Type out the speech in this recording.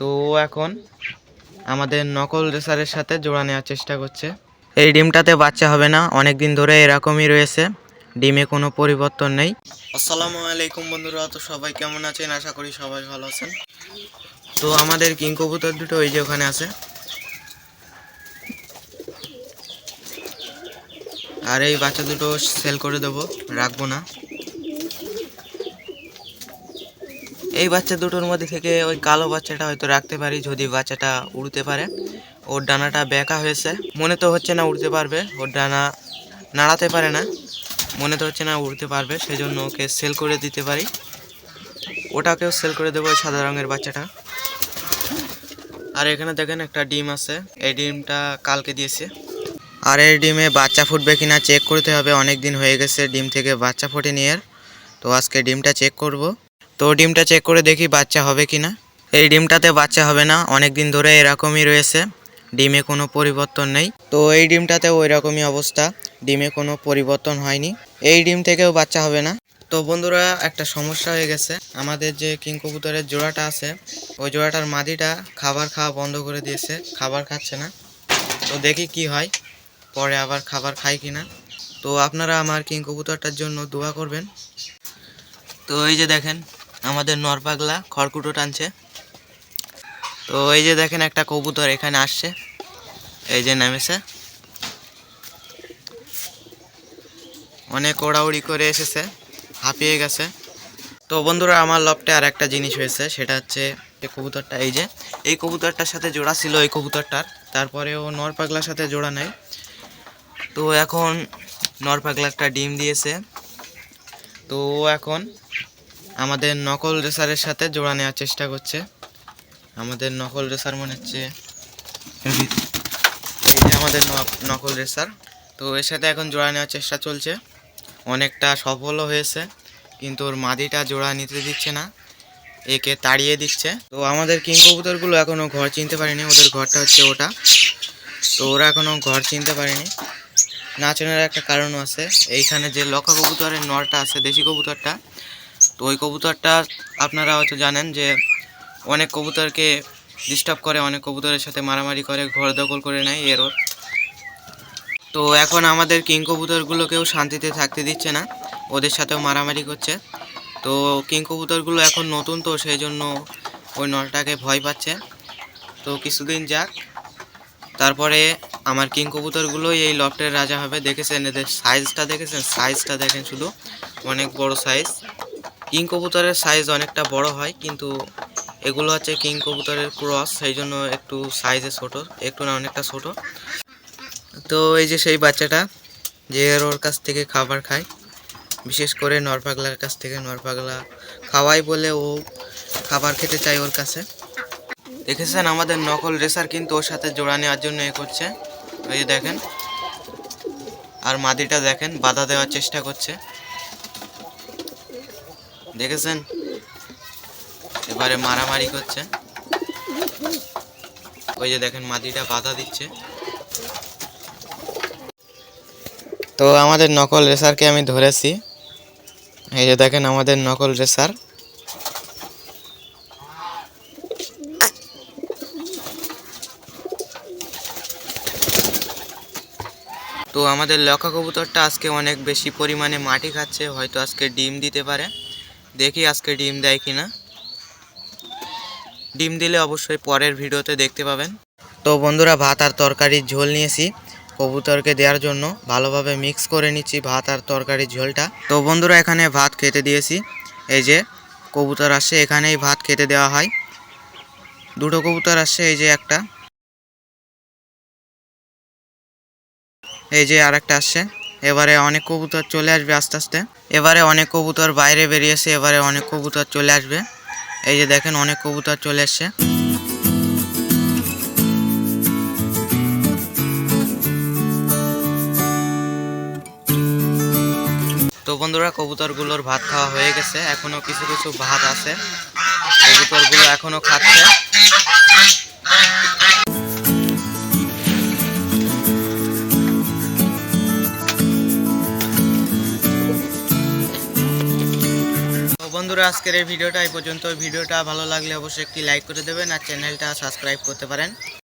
তো এখন আমাদের নকল রেসারের সাথে জোড়া নেওয়ার চেষ্টা করছে। এই ডিমটাতে বাচ্চা হবে না অনেক দিন ধরে এরকমই রয়েছে, ডিমে কোনো পরিবর্তন নেই। আসসালামু আলাইকুম বন্ধুরা, তো সবাই কেমন আছেন? আশা করি সবাই ভালো আছেন। তো আমাদের কিং কবুতর দুটো ওই যে ওখানে আছে। আর এই বাচ্চা দুটো সেল করে দেবো, রাখব না। এই বাচ্চা দুটোর মধ্যে থেকে ওই কালো বাচ্চাটা হয়তো রাখতে পারি যদি বাচ্চাটা উড়তে পারে। ওর ডানাটা বেঁকা হয়েছে। মনে তো হচ্ছে না উড়তে পারবে। ওর ডানা নাড়াতে পারে না। মনে তো হচ্ছে না উড়তে পারবে। সেই জন্য ওকে সেল করে দিতে পারি। ওটাকেও সেল করে দেবো সাদা রঙের বাচ্চাটা। আর এখানে দেখেন একটা ডিম আছে। এই ডিমটা কালকে দিয়েছে। আর এই ডিমে বাচ্চা ফুটবে কিনা চেক করতে হবে। অনেক দিন হয়ে গেছে ডিম থেকে বাচ্চা ফোটেনি এর। তো আজকে ডিমটা চেক করব। তো ডিমটা চেক করে দেখি বাচ্চা হবে কিনা। এই ডিমটাতে বাচ্চা হবে না অনেক দিন ধরে এরকমই রয়েছে, ডিমে কোনো পরিবর্তন নেই। তো এই ডিমটাতে ওই রকমই অবস্থা, ডিমে কোনো পরিবর্তন হয়নি। এই ডিম থেকেও বাচ্চা হবে না। তো বন্ধুরা, একটা সমস্যা হয়ে গেছে। আমাদের যে কিং কবুতরের জোড়াটা আছে, ওই জোড়াটার মাদিটা খাবার খাওয়া বন্ধ করে দিয়েছে, খাবার খাচ্ছে না। তো দেখি কি হয়, পরে আবার খাবার খাই কিনা। তো আপনারা আমার কিং কবুতরটার জন্য দোয়া করবেন। তো এই যে দেখেন আমাদের নরপাগলা খড়কুটো টানছে। তো এই যে দেখেন একটা কবুতর এখানে আসছে, এই যে নেমেছে। অনেক ওড়াউড়ি করে এসেছে, হাঁপিয়ে গেছে। তো বন্ধুরা, আমার লপটে আর একটা জিনিস হয়েছে, সেটা হচ্ছে এই কবুতরটা, এই যে, এই কবুতরটার সাথে জোড়া ছিল এই কবুতরটার তারপরে ও নরপাগলার সাথে জোড়া নেয় তো এখন নরপাগলা একটা ডিম দিয়েছে। তো এখন আমাদের নকল রেসারের সাথে জোড়া নেওয়ার চেষ্টা করছে। আমাদের নকল রেসার মনে হচ্ছে যে আমাদের নকল রেসার। তো এর সাথে এখন জোড়া নেওয়ার চেষ্টা চলছে। অনেকটা সফলও হয়েছে, কিন্তু ওর মাদিটা জোড়া নিতে দিচ্ছে না। একে তাড়িয়ে দিচ্ছে। তো আমাদের কিং কবুতরগুলো এখনও ঘর চিনতে পারেনি, ওদের ঘরটা হচ্ছে ওটা। তো ওরা এখনও ঘর চিনতে পারেনি। না চেনার একটা কারণও আছে। এইখানে যে লক্ষা কবুতরের নরটা আছে, দেশি কবুতরটা তো ওই কবুতরটা আপনারা হয়তো জানেন যে অনেক কবুতরকে ডিস্টার্ব করে, অনেক কবুতরের সাথে মারামারি করে, ঘর দখল করে নেয়, এর এরও তো এখন আমাদের কিং কবুতরগুলোকেও শান্তিতে থাকতে দিচ্ছে না, ওদের সাথেও মারামারি করছে। তো কিং কবুতরগুলো এখন নতুন তো, সেই জন্য ওই নলটাকে ভয় পাচ্ছে। তো কিছুদিন যাক, তারপরে আমার কিং কবুতরগুলোই এই লফটের রাজা হবে। দেখেছেন এদের সাইজটা দেখেছেন? সাইজটা দেখেন শুধু, অনেক বড় সাইজ কিং কবুতরের সাইজ অনেকটা বড় হয়, কিন্তু এগুলো হচ্ছে কিং কবুতরের ক্রস সেই জন্য একটু সাইজে ছোট, একটু না অনেকটা ছোট। তো এই যে সেই বাচ্চাটা, যে ওর কাছ থেকে খাবার খায়, বিশেষ করে নরপাগলার কাছ থেকে নরপাগলা খাওয়াই বলে ও খাবার খেতে চায় ওর কাছে। দেখেছেন আমাদের নকল রেসার কিন্তু ওর সাথে জোড়া নেওয়ার জন্য এ করছে। ওই দেখেন, আর মাদিটা দেখেন, বাধা দেওয়ার চেষ্টা করছে। দেখেছেন? এবারে মারামারি করছে। ওই যে দেখেন মাটিটা বাধা দিচ্ছে। তো আমাদের নকল রেসারকে আমি ধরেছি। এই যে দেখেন আমাদের নকল রেসার। তো আমাদের লক্ষা কবুতরটা আজকে অনেক বেশি পরিমাণে মাটি খাচ্ছে, হয়তো আজকে ডিম দিতে পারে। দেখি আজকে ডিম দেয় কি না ডিম দিলে অবশ্যই পরের ভিডিওতে দেখতে পাবেন। তো বন্ধুরা, ভাত আর তরকারির ঝোল নিয়েছি। কবুতরকে দেওয়ার জন্য ভালোভাবে মিক্স করে নিচ্ছি ভাত আর তরকারির ঝোলটা। তো বন্ধুরা, এখানে ভাত খেতে দিয়েছি। এই যে কবুতর আসছে, এখানেই ভাত খেতে দেওয়া হয়। দুটো কবুতর আসছে, এই যে একটা। এই যে আর একটা আসছে। এবারে অনেক কবুতর চলে আসবে আস্তে আস্তে। এবারে অনেক কবুতর বাইরে বেরিয়েছে, এবারে অনেক কবুতর চলে আসবে। এই যে দেখেন, অনেক কবুতর চলে এসছে। তো বন্ধুরা, কবুতরগুলোর ভাত খাওয়া হয়ে গেছে। এখনও কিছু কিছু ভাত আছে। কবুতরগুলো এখনও খাচ্ছে। বন্ধুরা, আজকের এই ভিডিওটা এই পর্যন্ত। ভিডিওটা ভালো লাগলে অবশ্যই একটি লাইক করে দেবেন আর চ্যানেলটা সাবস্ক্রাইব করতে পারেন।